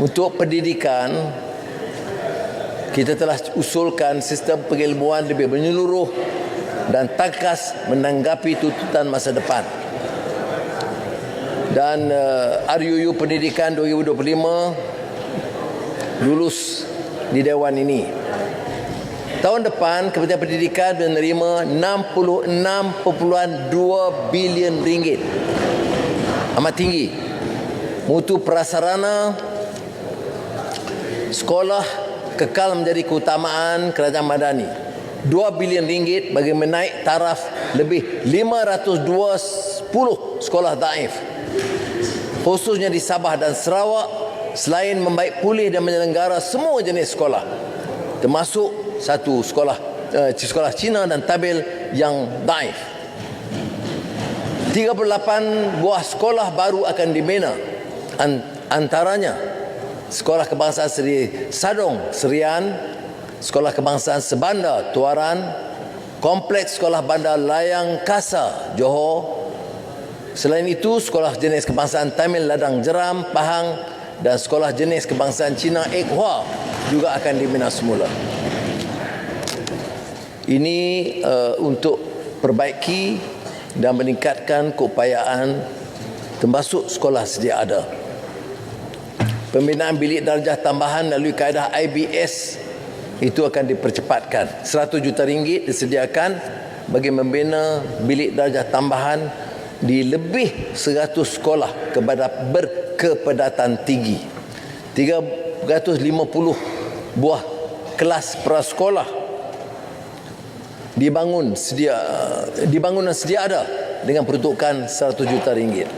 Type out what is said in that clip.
Untuk pendidikan kita telah usulkan sistem pengilmuan lebih menyeluruh dan takas menanggapi tuntutan masa depan. Dan uh, RUU Pendidikan 2025 lulus di Dewan ini. Tahun depan Kementerian Pendidikan menerima 66.2 bilion ringgit. Amat tinggi. Mutu prasarana sekolah kekal menjadi keutamaan kerajaan madani. 2 bilion ringgit bagi menaik taraf lebih 520 sekolah daif. Khususnya di Sabah dan Sarawak selain membaik pulih dan menyelenggara semua jenis sekolah termasuk satu sekolah uh, sekolah Cina dan tabel yang daif. 38 buah sekolah baru akan dibina antaranya Sekolah Kebangsaan Seri Sadong Serian, Sekolah Kebangsaan Sebanda Tuaran, Kompleks Sekolah Bandar Layang Kasa Johor. Selain itu, Sekolah Jenis Kebangsaan Tamil Ladang Jeram Pahang dan Sekolah Jenis Kebangsaan Cina Ek Hua juga akan dibina semula. Ini uh, untuk perbaiki dan meningkatkan keupayaan termasuk sekolah sedia ada. Pembinaan bilik darjah tambahan melalui kaedah IBS itu akan dipercepatkan. 100 juta ringgit disediakan bagi membina bilik darjah tambahan di lebih 100 sekolah kepada berkepadatan tinggi. 350 buah kelas prasekolah dibangun sedia dibangun dan sedia ada dengan peruntukan 100 juta ringgit.